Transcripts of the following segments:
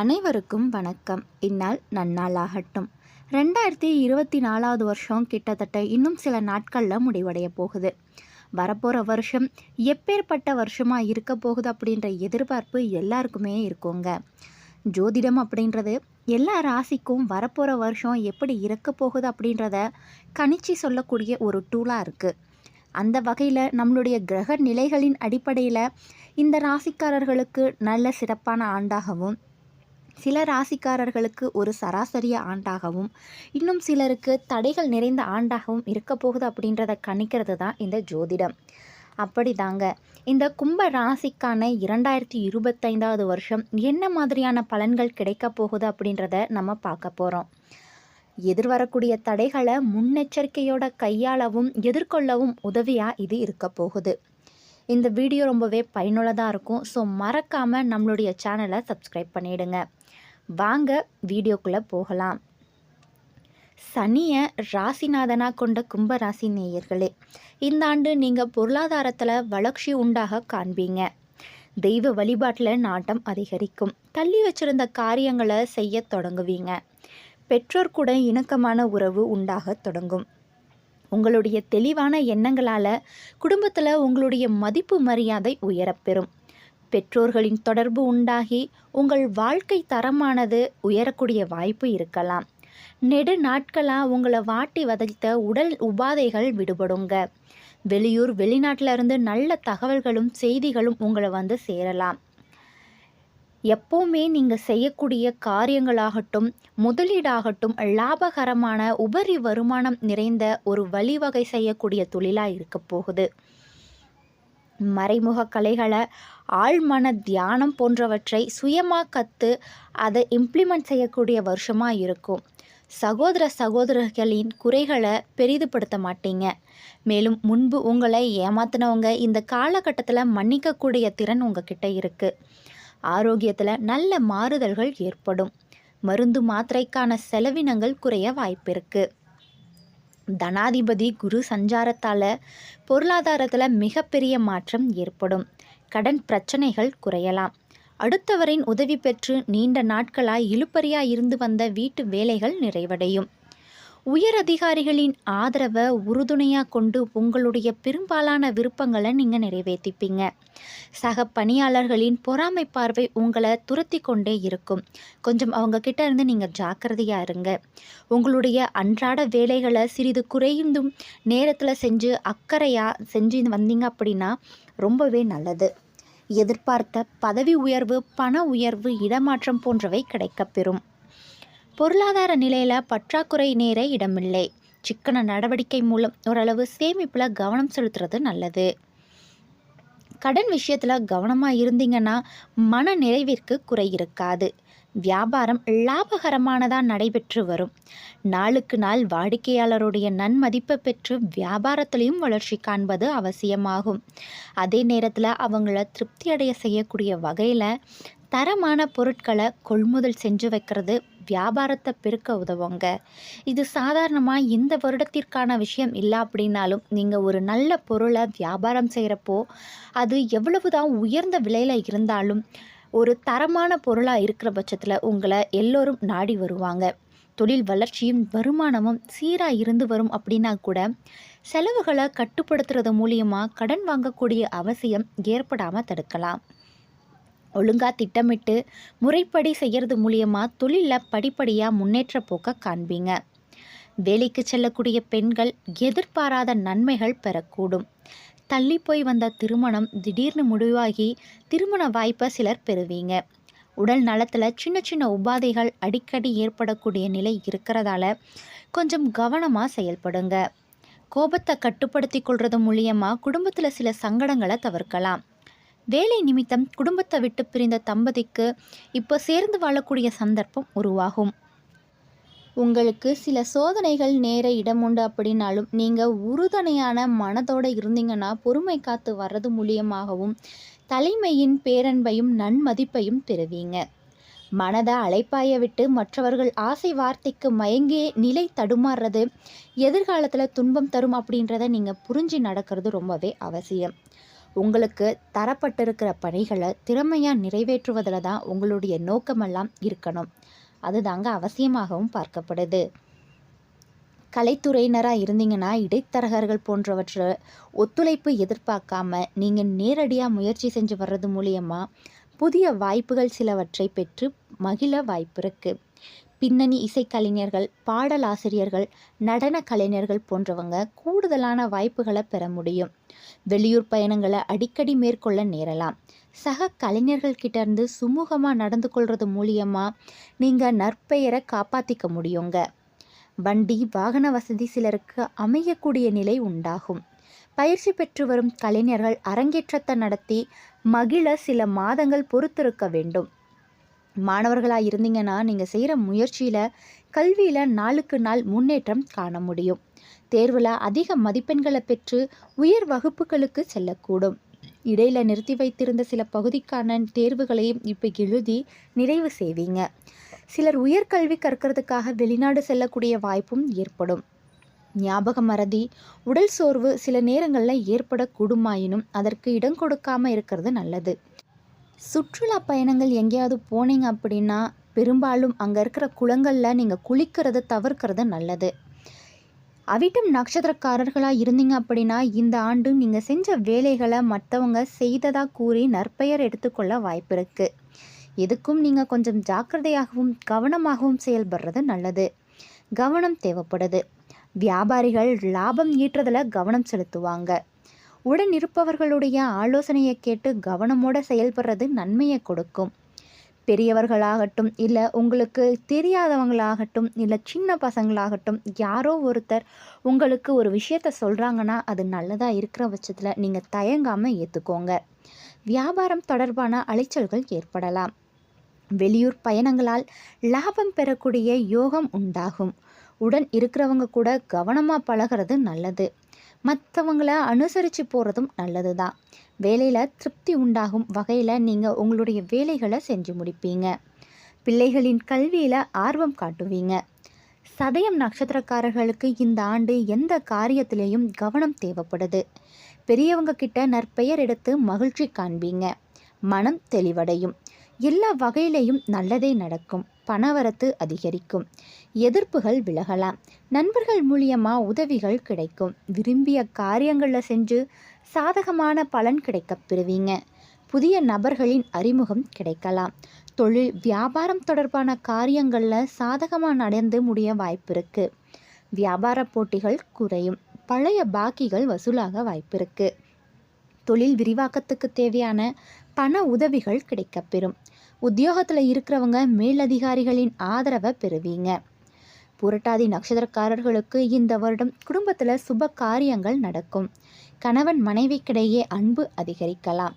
அனைவருக்கும் வணக்கம். இந்நாள் நன்னாளாகட்டும். ரெண்டாயிரத்தி இருபத்தி நாலாவது வருஷம் கிட்டத்தட்ட இன்னும் சில நாட்களில் முடிவடைய போகுது. வரப்போகிற வருஷம் எப்பேற்பட்ட வருஷமாக இருக்க போகுது அப்படின்ற எதிர்பார்ப்பு எல்லாருக்குமே இருக்குங்க. ஜோதிடம் அப்படின்றது எல்லா ராசிக்கும் வரப்போகிற வருஷம் எப்படி இருக்க போகுது அப்படின்றத கணிச்சு சொல்லக்கூடிய ஒரு டூலாக இருக்குது அந்த வகையில் நம்மளுடைய கிரக நிலைகளின் அடிப்படையில் இந்த ராசிக்காரர்களுக்கு நல்ல சிறப்பான ஆண்டாகவும் சில ராசிக்காரர்களுக்கு ஒரு சராசரிய ஆண்டாகவும் இன்னும் சிலருக்கு தடைகள் நிறைந்த ஆண்டாகவும் இருக்க போகுது அப்படின்றத கணிக்கிறது தான் இந்த ஜோதிடம். அப்படி தாங்க இந்த கும்ப ராசிக்கான இரண்டாயிரத்தி இருபத்தைந்தாவது வருஷம் என்ன மாதிரியான பலன்கள் கிடைக்க போகுது அப்படின்றத நம்ம பார்க்க போகிறோம் எதிர்வரக்கூடிய தடைகளை முன்னெச்சரிக்கையோட கையாளவும் எதிர்கொள்ளவும் உதவியாக இது இருக்க போகுது. இந்த வீடியோ ரொம்பவே பயனுள்ளதாக இருக்கும். ஸோ மறக்காமல் நம்மளுடைய சேனலை சப்ஸ்கிரைப் பண்ணிவிடுங்க வாங்க வீடியோக்குள்ளே போகலாம். சனியை ராசிநாதனாக கொண்ட கும்பராசி நேயர்களே இந்த ஆண்டு நீங்கள் பொருளாதாரத்தில் வளர்ச்சி உண்டாக காண்பீங்க. தெய்வ வழிபாட்டில் நாட்டம் அதிகரிக்கும். தள்ளி வச்சிருந்த காரியங்களை செய்ய தொடங்குவீங்க. பெற்றோர் கூட இணக்கமான உறவு உண்டாக தொடங்கும். உங்களுடைய தெளிவான எண்ணங்களால் குடும்பத்தில் உங்களுடைய மதிப்பு மரியாதை உயரப்பெறும் பெற்றோர்களின் தொடர்பு உண்டாகி உங்கள் வாழ்க்கை தரமானது உயரக்கூடிய வாய்ப்பு இருக்கலாம். நெடு நாட்களாக உங்களை வாட்டி வதைத்த உடல் உபாதைகள் விடுபடுங்க. வெளியூர் வெளிநாட்டில் இருந்து நல்ல தகவல்களும் செய்திகளும் உங்களை வந்து சேரலாம். எப்போவுமே நீங்கள் செய்யக்கூடிய காரியங்களாகட்டும் முதலீடாகட்டும் லாபகரமான உபரி வருமானம் நிறைந்த ஒரு வழிவகை செய்யக்கூடிய தொழிலாக இருக்க போகுது. மறைமுக கலைகளை ஆழ்மன தியானம் போன்றவற்றை சுயமாக கற்று அதை இம்ப்ளிமெண்ட் செய்யக்கூடிய வருஷமாக இருக்கும். சகோதர சகோதரர்களின் குறைகளை பெரிதுபடுத்த மாட்டீங்க. மேலும் முன்பு உங்களை ஏமாத்தினவங்க இந்த காலகட்டத்தில் மன்னிக்கக்கூடிய திறன் உங்ககிட்ட இருக்குது ஆரோக்கியத்தில் நல்ல மாறுதல்கள் ஏற்படும். மருந்து மாத்திரைக்கான செலவினங்கள் குறைய வாய்ப்பு இருக்குது தனாதிபதி குரு சஞ்சாரத்தால் பொருளாதாரத்தில் மிகப்பெரிய மாற்றம் ஏற்படும். கடன் பிரச்சனைகள் குறையலாம். அடுத்தவரின் உதவி பெற்று நீண்ட நாட்களாய் இழுப்பறியாக இருந்து வந்த வீட்டு வேலைகள் நிறைவடையும். உயர் அதிகாரிகளின் ஆதரவை உறுதுணையாக கொண்டு உங்களுடைய பெரும்பாலான விருப்பங்களை நீங்கள் நிறைவேற்றிப்பீங்க சக பணியாளர்களின் பொறாமை பார்வை உங்களை துரத்தி கொண்டே இருக்கும். கொஞ்சம் அவங்க கிட்ட இருந்து நீங்கள் ஜாக்கிரதையாக இருங்க. உங்களுடைய அன்றாட வேலைகளை சிறிது குறைந்தும் நேரத்தில் செஞ்சு அக்கறையாக செஞ்சு வந்தீங்க அப்படின்னா ரொம்பவே நல்லது. எதிர்பார்த்த பதவி உயர்வு பண உயர்வு இடமாற்றம் போன்றவை கிடைக்கப்பெறும். பொருளாதார நிலையில் பற்றாக்குறை நேர இடமில்லை. சிக்கன நடவடிக்கை மூலம் ஓரளவு சேமிப்பில் கவனம் செலுத்துறது நல்லது. கடன் விஷயத்தில் கவனமாக இருந்தீங்கன்னா மன நிறைவிற்கு குறை இருக்காது. வியாபாரம் லாபகரமானதாக நடைபெற்று வரும். நாளுக்கு நாள் வாடிக்கையாளருடைய நன்மதிப்பை பெற்று வியாபாரத்திலையும் வளர்ச்சி காண்பது அவசியமாகும். அதே நேரத்தில் அவங்கள திருப்தி அடைய செய்யக்கூடிய வகையில் தரமான பொருட்களை கொள்முதல் செஞ்சு வைக்கிறது வியாபாரத்தை பெருக்க உதவுங்க. இது சாதாரணமாக இந்த வருடத்திற்கான விஷயம் இல்லை அப்படின்னாலும் நீங்கள் ஒரு நல்ல பொருளை வியாபாரம் செய்கிறப்போ அது எவ்வளவு தான் உயர்ந்த விலையில் இருந்தாலும் ஒரு தரமான பொருளாக இருக்கிற பட்சத்தில் உங்களை எல்லோரும் நாடி வருவாங்க. தொழில் வளர்ச்சியும் வருமானமும் சீராக இருந்து வரும் அப்படின்னா கூட செலவுகளை கட்டுப்படுத்துறது மூலியமாக கடன் வாங்கக்கூடிய அவசியம் ஏற்படாமல் தடுக்கலாம். ஒழுங்காக திட்டமிட்டு முறைப்படி செய்கிறது மூலியமாக தொழிலில் படிப்படியாக முன்னேற்ற போக்க காண்பீங்க. வேலைக்கு செல்லக்கூடிய பெண்கள் எதிர்பாராத நன்மைகள் பெறக்கூடும். தள்ளி போய் வந்த திருமணம் திடீர்னு முடிவாகி திருமண வாய்ப்பை சிலர் பெறுவீங்க. உடல் நலத்தில் சின்ன சின்ன உபாதைகள் அடிக்கடி ஏற்படக்கூடிய நிலை இருக்கிறதால கொஞ்சம் கவனமாக செயல்படுங்க. கோபத்தை கட்டுப்படுத்தி கொள்வது மூலியமாக குடும்பத்தில் சில சங்கடங்களை தவிர்க்கலாம். வேலை நிமித்தம் குடும்பத்தை விட்டு பிரிந்த தம்பதிக்கு இப்போ சேர்ந்து வாழக்கூடிய சந்தர்ப்பம் உருவாகும். உங்களுக்கு சில சோதனைகள் நேர இடம் உண்டு அப்படின்னாலும் நீங்கள் உறுதுணையான மனதோடு இருந்தீங்கன்னா பொறுமை காத்து வர்றது மூலியமாகவும் தலைமையின் பேரன்பையும் நன்மதிப்பையும் பெறுவீங்க. மனதை அழைப்பாய விட்டு மற்றவர்கள் ஆசை வார்த்தைக்கு மயங்கி நிலை தடுமாறுறது எதிர்காலத்தில் துன்பம் தரும் அப்படின்றத நீங்கள் புரிஞ்சு நடக்கிறது ரொம்பவே அவசியம். உங்களுக்கு தரப்பட்டிருக்கிற பணிகளை திறமையாக நிறைவேற்றுவதில் தான் உங்களுடைய நோக்கமெல்லாம் இருக்கணும். அதுதாங்க அவசியமாகவும் பார்க்கப்படுது. கலைத்துறையினராக இருந்தீங்கன்னா இடைத்தரகர்கள் போன்றவற்றை ஒத்துழைப்பு எதிர்பார்க்காம நீங்கள் நேரடியாக முயற்சி செஞ்சு வர்றது மூலியமாக புதிய வாய்ப்புகள் சிலவற்றை பெற்று மகிழ வாய்ப்பு இருக்குது பின்னணி இசைக்கலைஞர்கள் பாடலாசிரியர்கள் நடன கலைஞர்கள் போன்றவங்க கூடுதலான வாய்ப்புகளை பெற முடியும். வெளியூர் பயணங்களை அடிக்கடி மேற்கொள்ள நேரலாம். சக கலைஞர்கள்கிட்ட இருந்து சுமூகமாக நடந்து கொள்வது மூலியமாக நீங்கள் நற்பெயரை காப்பாற்றிக்க முடியுங்க. வண்டி வாகன வசதி சிலருக்கு அமையக்கூடிய நிலை உண்டாகும். பயிற்சி பெற்று வரும் கலைஞர்கள் அரங்கேற்றத்தை நடத்தி மகிழ சில மாதங்கள் பொறுத்திருக்க வேண்டும். மாணவர்களாக இருந்தீங்கன்னா நீங்கள் செய்கிற முயற்சியில் கல்வியில் நாளுக்கு நாள் முன்னேற்றம் காண முடியும். தேர்வில் அதிக மதிப்பெண்களை பெற்று உயர் வகுப்புகளுக்கு செல்லக்கூடும். இடையில நிறுத்தி வைத்திருந்த சில பகுதிக்கான தேர்வுகளையும் இப்போ எழுதி நிறைவு செய்வீங்க. சிலர் உயர்கல்வி கற்கிறதுக்காக வெளிநாடு செல்லக்கூடிய வாய்ப்பும் ஏற்படும். ஞாபக மறதி உடல் சோர்வு சில நேரங்களில் ஏற்படக்கூடுமாயினும் அதற்கு இடம் கொடுக்காமல் இருக்கிறது நல்லது. சுற்றுலா பயணங்கள் எங்கேயாவது போனீங்க அப்படின்னா பெரும்பாலும் அங்கே இருக்கிற குளங்களில் நீங்கள் குளிக்கிறத தவிர்க்கிறது நல்லது. அவிட்டம் நட்சத்திரக்காரர்களாக இருந்தீங்க அப்படின்னா இந்த ஆண்டு நீங்கள் செஞ்ச வேலைகளை மற்றவங்க செய்ததாக கூறி நற்பெயர் எடுத்துக்கொள்ள வாய்ப்பு இருக்குது எதுக்கும் நீங்கள் கொஞ்சம் ஜாக்கிரதையாகவும் கவனமாகவும் செயல்படுறது நல்லது. கவனம் தேவைப்படுது. வியாபாரிகள் லாபம் ஈட்டுறதில் கவனம் செலுத்துவாங்க. உடன் இருப்பவர்களுடைய ஆலோசனையை கேட்டு கவனமோட செயல்படுறது நன்மையை கொடுக்கும். பெரியவர்களாகட்டும் இல்லை உங்களுக்கு தெரியாதவங்களாகட்டும் இல்லை சின்ன பசங்களாகட்டும் யாரோ ஒருத்தர் உங்களுக்கு ஒரு விஷயத்த சொல்கிறாங்கன்னா அது நல்லதாக இருக்கிற பட்சத்தில் நீங்கள் தயங்காமல் ஏற்றுக்கோங்க வியாபாரம் தொடர்பான அலைச்சல்கள் ஏற்படலாம். வெளியூர் பயணங்களால் லாபம் பெறக்கூடிய யோகம் உண்டாகும். உடன் இருக்கிறவங்க கூட கவனமாக பழகிறது நல்லது. மற்றவங்கள அனுசரித்து போகிறதும் நல்லது தான் வேலையில் திருப்தி உண்டாகும் வகையில் நீங்கள் உங்களுடைய வேலைகளை செஞ்சு முடிப்பீங்க. பிள்ளைகளின் கல்வியில் ஆர்வம் காட்டுவீங்க. சதயம் நட்சத்திரக்காரர்களுக்கு இந்த ஆண்டு எந்த காரியத்திலையும் கவனம் தேவைப்படுது. பெரியவங்க கிட்ட நற்பெயர் எடுத்து மகிழ்ச்சி காண்பீங்க. மனம் தெளிவடையும். எல்லா வகையிலையும் நல்லதே நடக்கும். பணவரத்து அதிகரிக்கும். எதிர்ப்புகள் விலகலாம். நண்பர்கள் மூலியமாக உதவிகள் கிடைக்கும். விரும்பிய காரியங்களில் செஞ்சு சாதகமான பலன் கிடைக்கப் பெறுவீங்க. புதிய நபர்களின் அறிமுகம் கிடைக்கலாம். தொழில் வியாபாரம் தொடர்பான காரியங்களில் சாதகமாக நடந்து முடிய வாய்ப்பு இருக்குது வியாபார போட்டிகள் குறையும். பழைய பாக்கிகள் வசூலாக வாய்ப்பு இருக்குது தொழில் விரிவாக்கத்துக்கு தேவையான பண உதவிகள் கிடைக்கப்பெறும். உத்தியோகத்தில் இருக்கிறவங்க மேலதிகாரிகளின் ஆதரவை பெறுவீங்க. புரட்டாதி நட்சத்திரக்காரர்களுக்கு இந்த வருடம் குடும்பத்தில் சுப காரியங்கள் நடக்கும். கணவன் மனைவிக்கிடையே அன்பு அதிகரிக்கலாம்.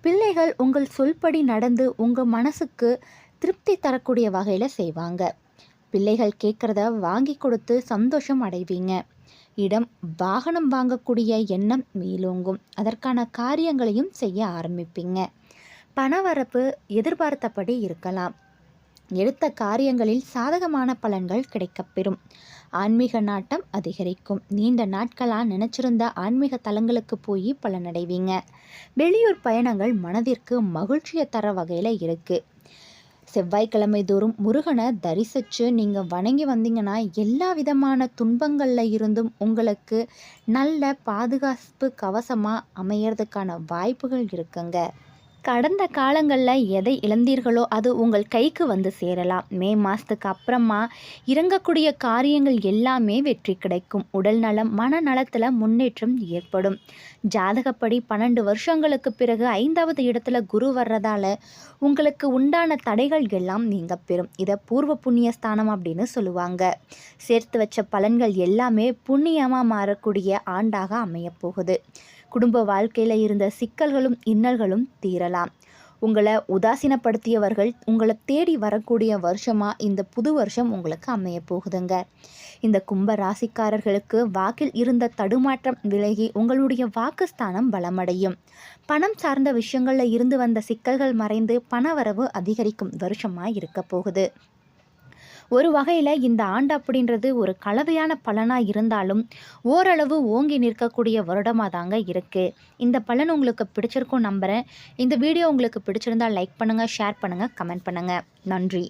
பிள்ளைகள் உங்கள் சொல்படி நடந்து உங்கள் மனசுக்கு திருப்தி தரக்கூடிய வகையில் செய்வாங்க. பிள்ளைகள் கேட்குறத வாங்கி கொடுத்து சந்தோஷம் அடைவீங்க. இடம் வாகனம் வாங்கக்கூடிய எண்ணம் மேலோங்கும். அதற்கான காரியங்களையும் செய்ய ஆரம்பிப்பீங்க. பணவரப்பு எதிர்பார்த்தபடி இருக்கலாம். எடுத்த காரியங்களில் சாதகமான பலன்கள் கிடைக்கப்பெறும். ஆன்மீக நாட்டம் அதிகரிக்கும். நீண்ட நாட்களாக நினச்சிருந்த ஆன்மீக தலங்களுக்கு போய் பலனடைவீங்க. வெளியூர் பயணங்கள் மனதிற்கு மகிழ்ச்சியை தர வகையில் இருக்குது செவ்வாய்க்கிழமை தோறும் முருகனை தரிசித்து நீங்கள் வணங்கி வந்தீங்கன்னா எல்லா விதமான துன்பங்களில் இருந்தும் உங்களுக்கு நல்ல பாதுகாப்பு கவசமாக அமையறதுக்கான வாய்ப்புகள் இருக்குங்க. கடந்த காலங்களில் எதை இழந்தீர்களோ அது உங்கள் கைக்கு வந்து சேரலாம். மே மாதத்துக்கு அப்புறமா இறங்கக்கூடிய காரியங்கள் எல்லாமே வெற்றி கிடைக்கும். உடல் நலம் மனநலத்தில் முன்னேற்றம் ஏற்படும். ஜாதகப்படி பன்னெண்டு வருஷங்களுக்கு பிறகு ஐந்தாவது இடத்துல குரு வர்றதால உங்களுக்கு உண்டான தடைகள் எல்லாம் நீங்க பெறும். இதை பூர்வ புண்ணிய ஸ்தானம் அப்படின்னு சொல்லுவாங்க. சேர்த்து வச்ச பலன்கள் எல்லாமே புண்ணியமாக மாறக்கூடிய ஆண்டாக அமையப்போகுது குடும்ப வாழ்க்கையில் இருந்த சிக்கல்களும் இன்னல்களும் தீரலாம். உங்களை உதாசீனப்படுத்தியவர்கள் உங்களை தேடி வரக்கூடிய வருஷமாக இந்த புது வருஷம் உங்களுக்கு அமைய போகுதுங்க. இந்த கும்ப ராசிக்காரர்களுக்கு வாக்கில் இருந்த தடுமாற்றம் விலகி உங்களுடைய வாக்குஸ்தானம் பலமடையும். பணம் சார்ந்த விஷயங்களில் இருந்து வந்த சிக்கல்கள் மறைந்து பணவரவு அதிகரிக்கும் வருஷமாக இருக்க போகுது. ஒரு வகையில் இந்த ஆண்டு அப்படின்றது ஒரு கலவையான பலனாக இருந்தாலும் ஓரளவு ஓங்கி நிற்கக்கூடிய வருடமாக தாங்க இருக்குது இந்த பலன் உங்களுக்கு பிடிச்சிருக்கும் நம்புகிறேன் இந்த வீடியோ உங்களுக்கு பிடிச்சிருந்தா லைக் பண்ணுங்கள் ஷேர் பண்ணுங்கள் கமெண்ட் பண்ணுங்கள் நன்றி.